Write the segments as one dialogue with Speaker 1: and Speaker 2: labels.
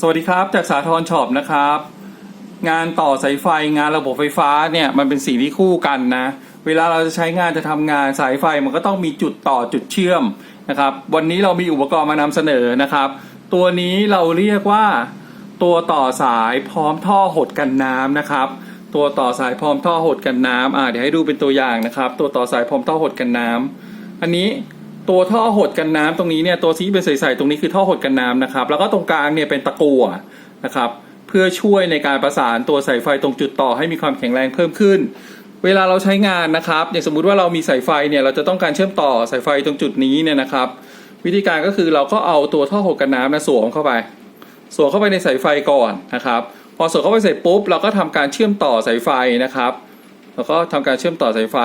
Speaker 1: สวัสดีครับจากสาทรช็อปนะครับ งานต่อสายไฟงานระบบไฟฟ้าเนี่ยมันเป็นสิ่งที่คู่กันนะเวลาเราจะใช้งานจะทำงานสายไฟมันก็ต้องมีจุดต่อจุดเชื่อมนะครับ วันนี้เรามีอุปกรณ์มานำเสนอนะครับ ตัวนี้เราเรียกว่าตัวต่อสายพร้อมท่อหดกันน้ำนะครับ ตัวต่อสายพร้อมท่อหดกันน้ำอ่าเดี๋ยวให้ดูเป็นตัวอย่างนะครับ ตัวต่อสายพร้อมท่อหดกันน้ำอันนี้ ตัวท่อหดกันน้ำตรงนี้เนี่ยตัวสีเป็นใสๆตรงนี้คือท่อหดกันน้ำนะครับ แล้วก็ตรงกลางเนี่ยเป็นตะกั่วนะครับ เพื่อช่วยในการประสานตัวสายไฟตรงจุดต่อให้มีความแข็งแรงเพิ่มขึ้น เวลาเราใช้งานนะครับ อย่างสมมุติว่าเรามีสายไฟเนี่ยเราจะต้องการเชื่อมต่อสายไฟตรงจุดนี้เนี่ยนะครับ วิธีการก็คือเราก็เอาตัวท่อหดกันน้ำนะสวมเข้าไป สวมเข้าไปในสายไฟก่อนนะครับ พอสวมเข้าไปเสร็จปุ๊บเราก็ทำการเชื่อมต่อสายไฟนะครับ แล้วก็ทำการเชื่อมต่อสายไฟ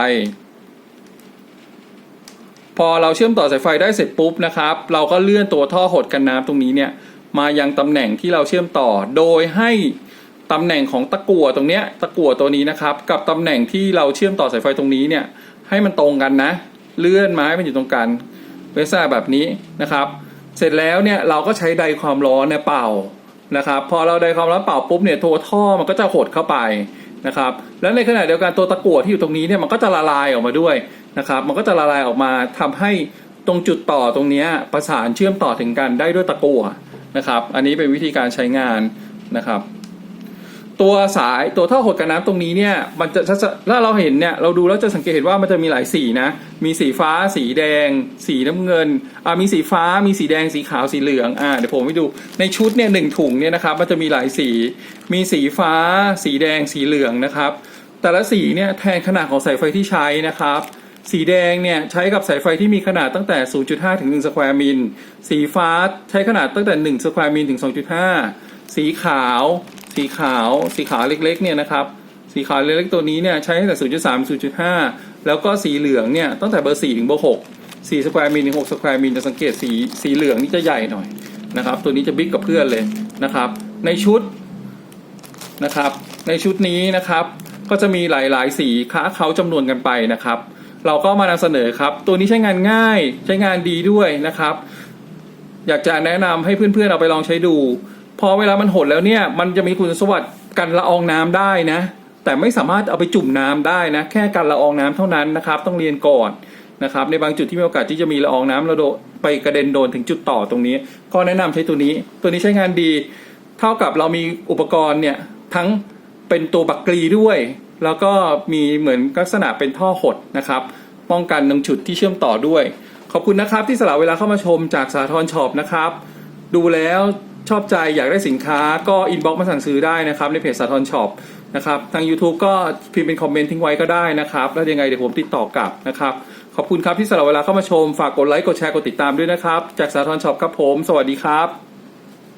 Speaker 1: พอเราเชื่อมต่อสายไฟได้เสร็จปุ๊บนะครับ เราก็เลื่อนตัวท่อหดกันน้ำตรงนี้เนี่ยมายังตำแหน่งที่เราเชื่อมต่อ โดยให้ตำแหน่งของตะกั่วตรงเนี้ยตะกั่วตัวนี้นะครับ กับตำแหน่งที่เราเชื่อมต่อสายไฟตรงนี้เนี่ยให้มันตรงกันนะ เลื่อนมาให้มันอยู่ตรงกันเวซ่าแบบนี้นะครับ เสร็จแล้วเนี่ยเราก็ใช้ไดความร้อนเนี่ยเป่านะครับ พอเราไดความร้อนเป่าปุ๊บเนี่ยตัวท่อมันก็จะหดเข้าไปนะครับ แล้วในขณะเดียวกันตัวตะกั่วที่อยู่ตรงนี้เนี่ยมันก็จะละลายออกมาด้วย นะครับ มันก็จะละลายออกมาทำให้ตรงจุดต่อตรงนี้ประสานเชื่อมต่อถึงกันได้ด้วยตะกั่วนะครับ อันนี้เป็นวิธีการใช้งานนะครับ ตัวสายตัวท่อหดกันน้ำตรงนี้เนี่ยมันจะถ้าเราเห็นเนี่ยเราดูแล้วจะสังเกตเห็นว่ามันจะมีหลายสีนะ มีสีฟ้า สีแดง สีน้ำเงินอ่ามีสีฟ้ามีสีแดงสีขาวสีเหลืองอ่าเดี๋ยวผมให้ดูในชุดเนี่ยหนึ่งถุงเนี่ยนะครับ มันจะมีหลายสี มีสีฟ้า สีแดงสีเหลืองนะครับ แต่ละสีเนี่ยแทนขนาดของสายไฟที่ใช้นะครับ สีแดงเนี่ยใช้กับสายไฟที่มีขนาดตั้งแต่ 0.5 ถึง 1 สแควร์มิล สีฟ้าใช้ขนาดตั้งแต่ 1 สแควร์มิลถึง 2.5 สีขาว สีขาว สีขาวเล็กๆเนี่ยนะครับ สีขาวเล็กๆตัวนี้เนี่ยใช้ตั้งแต่ 0.3 0.5 แล้วก็สีเหลืองเนี่ยตั้งแต่เบอร์ 4 ถึงเบอร์ 6 4 สแควร์มิลถึง 6 สแควร์มิลจะสังเกตสีสีเหลืองนี่จะใหญ่หน่อยนะครับ ตัวนี้จะบิ๊กกับเพื่อนเลยนะครับ ในชุดนะครับ ในชุดนี้นะครับ ก็จะมีหลายๆ สีค้าเขาจำนวนกันไปนะครับ เราก็มานำเสนอครับ ตัวนี้ใช้งานง่ายใช้งานดีด้วยนะครับ อยากจะแนะนำให้เพื่อนๆเอาไปลองใช้ดู พอเวลามันหดแล้วเนี่ย มันจะมีคุณสมบัติกันละอองน้ำได้นะ แต่ไม่สามารถเอาไปจุ่มน้ำได้นะ แค่กันละอองน้ำเท่านั้นนะครับ ต้องเรียนก่อนนะครับ ในบางจุดที่มีโอกาสที่จะมีละอองน้ำระโดไปกระเด็นโดนถึงจุดต่อตรงนี้ ก็แนะนำใช้ตัวนี้ ตัวนี้ใช้งานดี เท่ากับเรามีอุปกรณ์เนี่ยทั้งเป็นตัวบักกรีด้วย แล้วก็มีเหมือนลักษณะเป็นท่อหดนะครับ ป้องกันตรงจุดที่เชื่อมต่อด้วย ขอบคุณนะครับที่สละเวลาเข้ามาชมจากสาทรช็อปนะครับ ดูแล้วชอบใจอยากได้สินค้าก็อินบ็อกซ์มาสั่งซื้อได้นะครับ ในเพจสาทรช็อปนะครับ ทาง YouTube ก็พิมพ์เป็นคอมเมนต์ทิ้งไว้ก็ได้นะครับ แล้วยังไงเดี๋ยวผมติดต่อกลับนะครับ ขอบคุณครับที่สละเวลาเข้ามาชม ฝากกดไลค์กดแชร์กดติดตามด้วยนะครับ จากสาทรช็อปครับผม สวัสดีครับ